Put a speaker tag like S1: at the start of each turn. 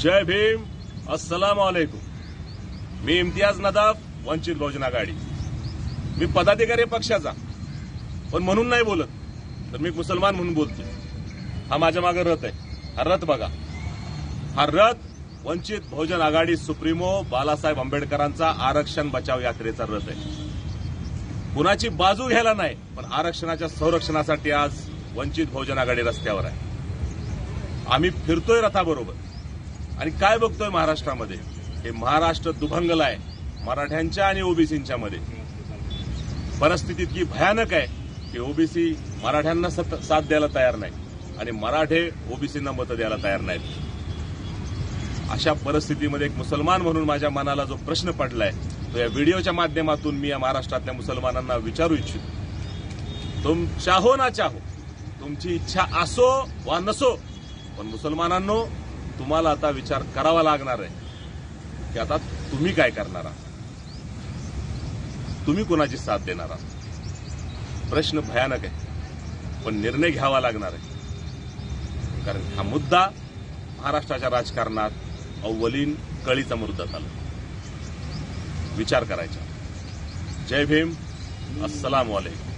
S1: जय भीम अस्सलाम वालेकुम मी इम्तियाज नदाफ वंचित बहुजन आघाडी. मी पदाधिकारी पक्षाचा पण म्हणून नाही बोलत तर मी मुसलमान म्हणून बोलतो हा माझ्या मागे रथ आहे. हा रथ बघा. हा रथ वंचित बहुजन आघाडी सुप्रीमो बालासाहेब आंबेडकरांचा आरक्षण बचाव यात्रेचा रथ आहे. कुणाची बाजू घ्यायला नाही पण आरक्षणाच्या संरक्षणासाठी आज वंचित बहुजन आघाडी रस्त्यावर आहे. आम्ही फिरतोय रथाबरोबर. आणि काय बघतोय महाराष्ट्रामध्ये? हे महाराष्ट्र दुभंगल आहे. मराठ्यांच्या आणि ओबीसींच्या मध्ये. परिस्थिती इतकी भयानक आहे की ओबीसी मराठ्यांना सत- साथ द्यायला तयार नाही. आणि मराठे ओबीसींना मतं द्यायला तयार नाहीत. अशा परिस्थितीमध्ये एक मुसलमान म्हणून माझ्या मनाला जो प्रश्न पडलाय तो या व्हिडिओच्या माध्यमातून मी या महाराष्ट्रातल्या मुसलमानांना विचारू इच्छितो. तुम चाहो ना चाहो. तुमची इच्छा असो वा नसो पण मुसलमानांनो तुम्हाला आता विचार करावा लागणार आहे. की आता तुम्ही काय करणार आहात? तुम्ही कोणाची साथ देणार आहात? प्रश्न भयानक आहे. पण निर्णय घ्यावा लागणार आहे. कारण हा मुद्दा महाराष्ट्राच्या राजकारणात अव्वलीन कळीचा मुद्दा झाला. विचार करायचा. जय भीम. अस्सलाम वालेकुम.